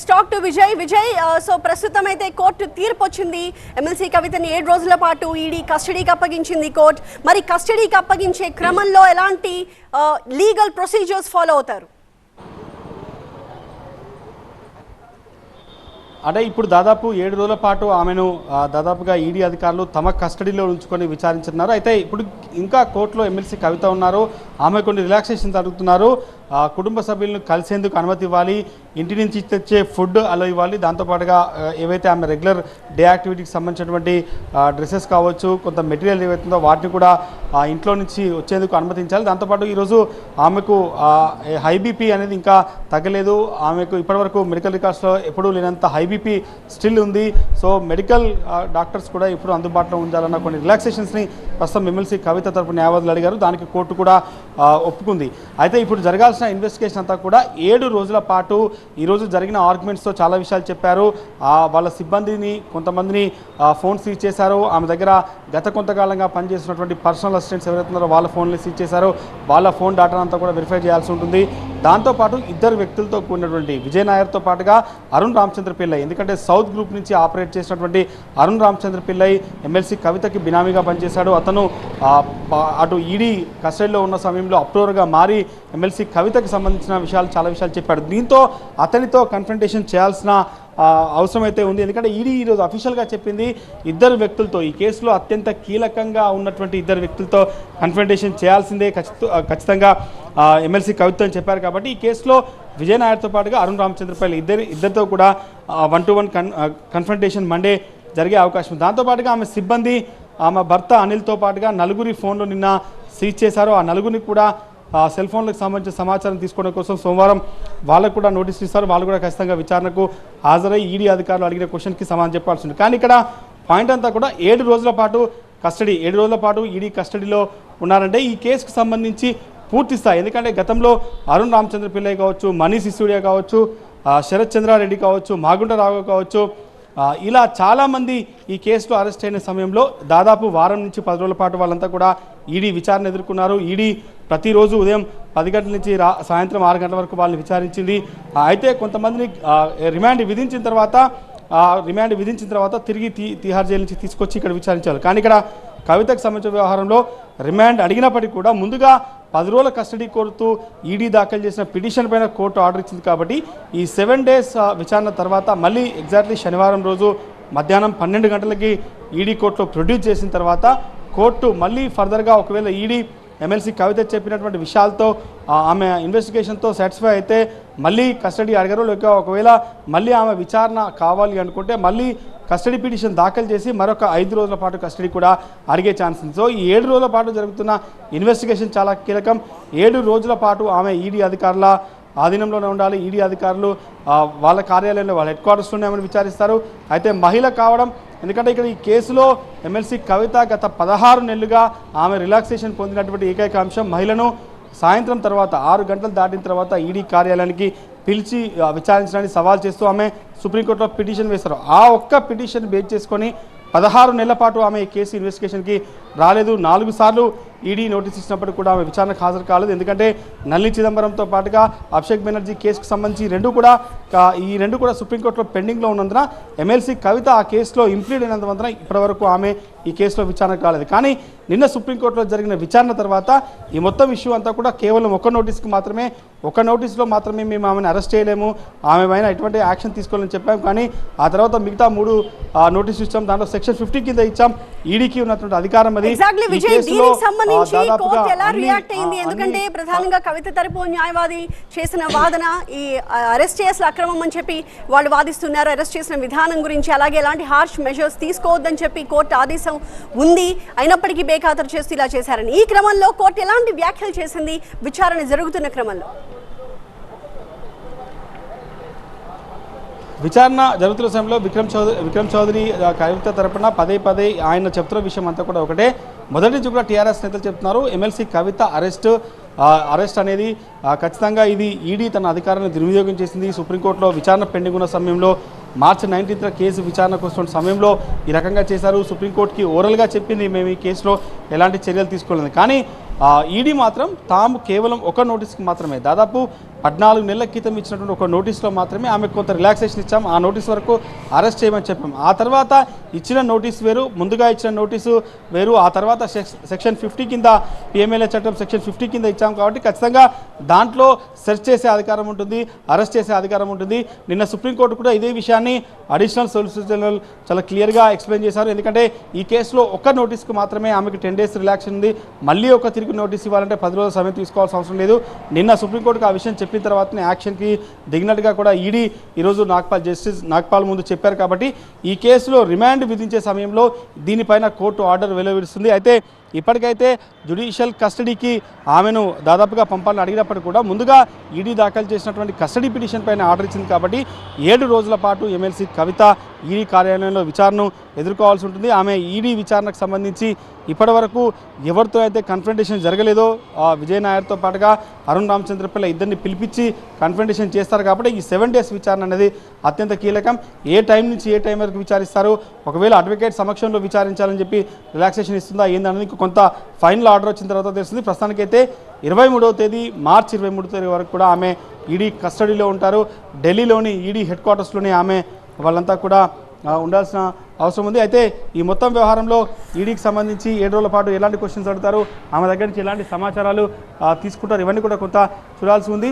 Let's talk to Vijay Vijay so ప్రస్తుతం అయితే court తీర్పు వచ్చింది ఎమ్మెల్సీ కవితని ఏడు రోజుల పాటు ఈడీ కస్టడీకి అప్పగించింది కోర్టు. మరి కస్టడీకి అప్పగించే క్రమంలో ఎలాంటి లీగల్ ప్రొసీజర్స్ ఫాలో అవుతారు? అంటే ఇప్పుడు దాదాపు ఏడు రోజుల పాటు ఆమెను దాదాపుగా ఈడీ అధికారులు తమ కస్టడీలో ఉంచుకొని విచారించున్నారు అయితే ఇప్పుడు ఇంకా కోర్టులో ఎమ్మెల్సీ కవిత ఉన్నారు. ఆమె కొన్ని రిలాక్సేషన్స్ అడుగుతున్నారు. కుటుంబ సభ్యులను కలిసేందుకు అనుమతి ఇవ్వాలి. ఇంటి నుంచి తెచ్చే ఫుడ్ అలా ఇవ్వాలి. దాంతోపాటుగా ఏవైతే ఆమె రెగ్యులర్ డే యాక్టివిటీకి సంబంధించినటువంటి డ్రెస్సెస్ కావచ్చు కొంత మెటీరియల్ ఏవైతుందో వాటిని కూడా ఇంట్లో నుంచి వచ్చేందుకు అనుమతించాలి. దాంతోపాటు ఈరోజు ఆమెకు హై బీపీ అనేది ఇంకా తగ్గలేదు. ఆమెకు ఇప్పటివరకు మెడికల్ రికార్డ్స్లో ఎప్పుడూ లేనంత హై బీపీ స్టిల్ ఉంది. సో మెడికల్ డాక్టర్స్ కూడా ఇప్పుడు అందుబాటులో ఉండాలన్న కొన్ని రిలాక్సేషన్స్ని ప్రస్తుతం ఎమ్మెల్సీ కవిత తరపు న్యాయవాదులు అడిగారు. దానికి కోర్టు కూడా ఒప్పుకుంది. అయితే ఇప్పుడు జరగాల్సిన ఇన్వెస్టిగేషన్ అంతా కూడా ఏడు రోజుల పాటు ఈరోజు జరిగిన ఆర్గ్యుమెంట్స్తో చాలా విషయాలు చెప్పారు. వాళ్ళ సిబ్బందిని కొంతమందిని ఫోన్ సీజ్ చేశారు. ఆమె దగ్గర గత కొంతకాలంగా పనిచేసినటువంటి పర్సనల్ అసిస్టెంట్స్ ఎవరైతే ఉన్నారో వాళ్ళ ఫోన్లు సీజ్ చేశారు. వాళ్ళ ఫోన్ డేటా అంతా కూడా వెరిఫై చేయాల్సి ఉంటుంది. దాంతోపాటు ఇద్దరు వ్యక్తులతో కూడినటువంటి విజయ్ నాయర్తో పాటుగా అరుణ్ రామచంద్ర పిల్లై ఎందుకంటే సౌత్ గ్రూప్ నుంచి ఆపరేట్ చేసినటువంటి అరుణ్ రామచంద్ర పిల్లై ఎమ్మెల్సీ కవితకి బినామీగా పనిచేశాడు. అతను అటు ఈడీ కస్టడీలో ఉన్న సమయంలో అప్రూవర్గా మారి ఎమ్మెల్సీ కవితకు సంబంధించిన విషయాలు చాలా విషయాలు చెప్పాడు. దీంతో అతనితో కన్ఫ్రంటేషన్ చేయాల్సిన అవసరం అయితే ఉంది. ఎందుకంటే ఈడీ ఈరోజు అఫీషియల్గా చెప్పింది ఇద్దరు వ్యక్తులతో ఈ కేసులో అత్యంత కీలకంగా ఉన్నటువంటి ఇద్దరు వ్యక్తులతో కన్ఫ్రంటేషన్ చేయాల్సిందే ఖచ్చితంగా. ఎమ్మెల్సీ కవిత అని చెప్పారు కాబట్టి ఈ కేసులో విజయనాయర్తో పాటుగా అరుణ్ రామచంద్రపల్లి ఇద్దరు ఇద్దరితో కూడా వన్ టు వన్ కన్ కన్ఫంటేషన్ మండే జరిగే అవకాశం ఉంది. దాంతోపాటుగా ఆమె సిబ్బంది ఆమె భర్త అనిల్తో పాటుగా నలుగురి ఫోన్లు నిన్న సీజ్ చేశారు. ఆ నలుగురిని కూడా సెల్ ఫోన్లకు సంబంధించిన సమాచారం తీసుకోవడం కోసం సోమవారం వాళ్ళకు కూడా నోటీస్ ఇస్తారు. వాళ్ళు కూడా ఖచ్చితంగా విచారణకు హాజరై ఈడీ అధికారులు అడిగిన క్వశ్చన్కి సమాధానం చెప్పాల్సి ఉంది. కానీ ఇక్కడ పాయింట్ అంతా కూడా ఏడు రోజుల పాటు కస్టడీ ఏడు రోజుల పాటు ఈడీ కస్టడీలో ఉన్నారంటే ఈ కేసుకు సంబంధించి పూర్తి స్థాయి. ఎందుకంటే గతంలో అరుణ్ రామచంద్ర పిల్లయ్య కావచ్చు మనీష్ సిసోడియా కావచ్చు శరత్ చంద్రారెడ్డి కావచ్చు మాగుంట రాఘవ్ కావచ్చు ఇలా చాలామంది ఈ కేసులో అరెస్ట్ అయిన సమయంలో దాదాపు వారం నుంచి పది రోజుల పాటు వాళ్ళంతా కూడా ఈడీ విచారణ ఎదుర్కొన్నారు. ఈడీ ప్రతిరోజు ఉదయం పది గంటల నుంచి రా సాయంత్రం ఆరు గంటల వరకు వాళ్ళని విచారించింది. అయితే కొంతమందిని రిమాండ్ విధించిన తర్వాత రిమాండ్ విధించిన తర్వాత తిరిగి తిహార్ జైలు నుంచి తీసుకొచ్చి ఇక్కడ విచారించారు. కానీ ఇక్కడ కవితకు సంబంధించిన వ్యవహారంలో రిమాండ్ అడిగినప్పటికీ కూడా ముందుగా పది రోజుల కస్టడీ కోరుతూ ఈడీ దాఖలు చేసిన పిటిషన్ పైన కోర్టు ఆర్డర్ ఇచ్చింది కాబట్టి ఈ సెవెన్ డేస్ విచారణ తర్వాత మళ్ళీ ఎగ్జాక్ట్లీ శనివారం రోజు మధ్యాహ్నం పన్నెండు గంటలకి ఈడీ కోర్టులో ప్రొడ్యూస్ చేసిన తర్వాత కోర్టు మళ్ళీ ఫర్దర్గా ఒకవేళ ఈడీ ఎమ్మెల్సీ కవిత చెప్పినటువంటి విషయాలతో ఆమె ఇన్వెస్టిగేషన్తో సాటిస్ఫై అయితే మళ్ళీ కస్టడీ అడగరు. లేక ఒకవేళ మళ్ళీ ఆమె విచారణ కావాలి అనుకుంటే మళ్ళీ కస్టడీ పిటిషన్ దాఖలు చేసి మరొక ఐదు రోజుల పాటు కస్టడీ కూడా అడిగే ఛాన్స్ ఉంది. సో ఈ ఏడు రోజుల పాటు జరుగుతున్న ఇన్వెస్టిగేషన్ చాలా కీలకం. ఏడు రోజుల పాటు ఆమె ఈడీ అధికారుల ఆధీనంలోనే ఉండాలి. ఈడీ అధికారులు వాళ్ళ కార్యాలయంలో వాళ్ళ హెడ్ క్వార్టర్స్లోనే ఆమెను విచారిస్తారు. అయితే మహిళ కావడం ఎందుకంటే ఇక్కడ ఈ కేసులో ఎమ్మెల్సీ కవిత గత పదహారు నెలలుగా ఆమె రిలాక్సేషన్ పొందినటువంటి ఏకైక అంశం మహిళను సాయంత్రం తర్వాత ఆరు గంటలు దాటిన తర్వాత ఈడీ కార్యాలయానికి పిలిచి విచారించడానికి సవాల్ చేస్తూ ఆమె సుప్రీంకోర్టులో పిటిషన్ వేశారు. ఆ ఒక్క పిటిషన్ బేస్ చేసుకొని పదహారు నెలల పాటు ఆమె ఈ కేసు ఇన్వెస్టిగేషన్కి రాలేదు. నాలుగు సార్లు ఈడీ నోటీస్ ఇచ్చినప్పుడు కూడా ఆమె విచారణకు హాజరు కాలేదు. ఎందుకంటే నల్లి చిదంబరంతో పాటుగా అభిషేక్ బెనర్జీ కేసుకు సంబంధించి రెండు కూడా ఈ రెండు కూడా సుప్రీంకోర్టులో పెండింగ్లో ఉన్నందున ఎమ్మెల్సీ కవిత ఆ కేసులో ఇంప్లీడ్ అయినందువలన ఇప్పటివరకు ఆమె ఈ కేసులో విచారణకు రాలేదు. కానీ నిన్న సుప్రీంకోర్టులో జరిగిన విచారణ తర్వాత ఈ మొత్తం ఇష్యూ అంతా కూడా కేవలం ఒక నోటీస్కి మాత్రమే ఒక నోటీస్లో మాత్రమే మేము ఆమెను అరెస్ట్ చేయలేము. ఆమె పైన ఎటువంటి యాక్షన్ తీసుకోవాలని చెప్పాం. కానీ ఆ తర్వాత మిగతా మూడు నోటీస్ నోటీసులు ఇచ్చాం. దాంట్లో సెక్షన్ ఫిఫ్టీ కింద ఇచ్చాం. ఈడీకి ఉన్నటువంటి అధికారం ఎగ్జాక్ట్లీ విజయ్ దీనికి సంబంధించి కోర్టు ఎలా రియాక్ట్ అయింది? ఎందుకంటే ప్రధానంగా కవిత తరపు న్యాయవాది చేసిన వాదన ఈ అరెస్ట్ చేసిన అక్రమం అని చెప్పి వాళ్ళు వాదిస్తున్నారు. అరెస్ట్ చేసిన విధానం గురించి అలాగే ఎలాంటి హార్ష్ మెజర్స్ తీసుకోవద్దని చెప్పి కోర్టు ఆదేశం ఉంది. అయినప్పటికీ బేఖాతరు చేస్తూ ఇలా చేశారని. ఈ క్రమంలో కోర్టు ఎలాంటి వ్యాఖ్యలు చేసింది? విచారణ జరుగుతున్న క్రమంలో. విచారణ జరుగుతున్న సమయంలో విక్రమ్ చౌదరి విక్రమ్ చౌదరి కవిత తరపున పదే పదే ఆయన చెప్తున్న విషయం అంతా కూడా ఒకటే. మొదటి నుంచి కూడా టీఆర్ఎస్ నేతలు చెప్తున్నారు ఎమ్మెల్సీ కవిత అరెస్ట్ అరెస్ట్ అనేది ఖచ్చితంగా ఇది ఈడీ తన అధికారాన్ని దుర్వినియోగం చేసింది. సుప్రీంకోర్టులో విచారణ పెండింగ్ ఉన్న సమయంలో మార్చి నైన్టీన్త్ కేసు విచారణకు వస్తున్న సమయంలో ఈ రకంగా చేశారు. సుప్రీంకోర్టుకి ఓరల్గా చెప్పింది మేము ఈ కేసులో ఎలాంటి చర్యలు తీసుకోలేదు. కానీ ఈడీ మాత్రం తాము కేవలం ఒక నోటీస్కి మాత్రమే. దాదాపు పద్నాలుగు నెలల క్రితం ఇచ్చినటువంటి ఒక నోటీస్లో మాత్రమే ఆమె కొంత రిలాక్సేషన్ ఇచ్చాం. ఆ నోటీస్ వరకు అరెస్ట్ చేయమని చెప్పాం. ఆ తర్వాత ఇచ్చిన నోటీస్ వేరు ముందుగా ఇచ్చిన నోటీసు వేరు ఆ తర్వాత సెక్షన్ ఫిఫ్టీ కింద పిఎంఎల్ఏ చట్టం సెక్షన్ ఫిఫ్టీ కింద ఇచ్చాం కాబట్టి ఖచ్చితంగా దాంట్లో సెర్చ్ చేసే అధికారం ఉంటుంది అరెస్ట్ చేసే అధికారం ఉంటుంది. నిన్న సుప్రీంకోర్టు కూడా ఇదే విషయాన్ని అడిషనల్ సొలిసిటర్ జనరల్ చాలా క్లియర్గా ఎక్స్ప్లెయిన్ చేశారు. ఎందుకంటే ఈ కేసులో ఒక్క నోటీస్కి మాత్రమే ఆమెకు టెన్ డేస్ రిలాక్షన్ ఉంది. మళ్ళీ ఒక తిరిగి నోటీస్ ఇవ్వాలంటే పది రోజుల సమయం తీసుకోవాల్సిన అవసరం లేదు. నిన్న సుప్రీంకోర్టుకు ఆ విషయం చెప్పి చెప్పిన తర్వాతనే యాక్షన్కి దిగినట్టుగా కూడా ఈడీ ఈరోజు నాగ్పాల్ జస్టిస్ నాగ్పాల్ ముందు చెప్పారు కాబట్టి ఈ కేసులో రిమాండ్ విధించే సమయంలో దీనిపైన కోర్టు ఆర్డర్ వెలువరిస్తుంది అయితే ఇప్పటికైతే జ్యుడిషియల్ కస్టడీకి ఆమెను దాదాపుగా పంపాలని అడిగినప్పటికీ కూడా ముందుగా ఈడీ దాఖలు చేసినటువంటి కస్టడీ పిటిషన్ పైన ఆర్డర్ ఇచ్చింది కాబట్టి ఏడు రోజుల పాటు ఎమ్మెల్సీ కవిత ఈడీ కార్యాలయంలో విచారణను ఎదుర్కోవాల్సి ఉంటుంది. ఆమె ఈడీ విచారణకు సంబంధించి ఇప్పటివరకు ఎవరితో అయితే కన్ఫ్రంటేషన్ జరగలేదో ఆ విజయ్ నాయర్తో పాటుగా అరుణ్ రామచంద్రపిల్ల ఇద్దరిని పిలిపించి కన్ఫ్రంటేషన్ చేస్తారు కాబట్టి ఈ సెవెన్ డేస్ విచారణ అనేది అత్యంత కీలకం. ఏ టైం నుంచి ఏ టైం వరకు విచారిస్తారు? ఒకవేళ అడ్వకేట్ సమక్షంలో విచారించాలని చెప్పి రిలాక్సేషన్ ఇస్తుందా? ఏందనేది కొంత ఫైనల్ ఆర్డర్ వచ్చిన తర్వాత తెలుస్తుంది. ప్రస్తుతానికైతే ఇరవై మూడవ తేదీ మార్చి ఇరవై మూడో తేదీ వరకు కూడా ఆమె ఈడీ కస్టడీలో ఉంటారు. ఢిల్లీలోని ఈడీ హెడ్ క్వార్టర్స్లోనే ఆమె వాళ్ళంతా కూడా ఉండాల్సిన అవసరం ఉంది. అయితే ఈ మొత్తం వ్యవహారంలో ఈడీకి సంబంధించి ఏడు రోజుల పాటు ఎలాంటి క్వశ్చన్స్ అడుగుతారు? ఆమె దగ్గర నుంచి ఎలాంటి సమాచారాలు తీసుకుంటారు? ఇవన్నీ కూడా కొంత చూడాల్సి ఉంది.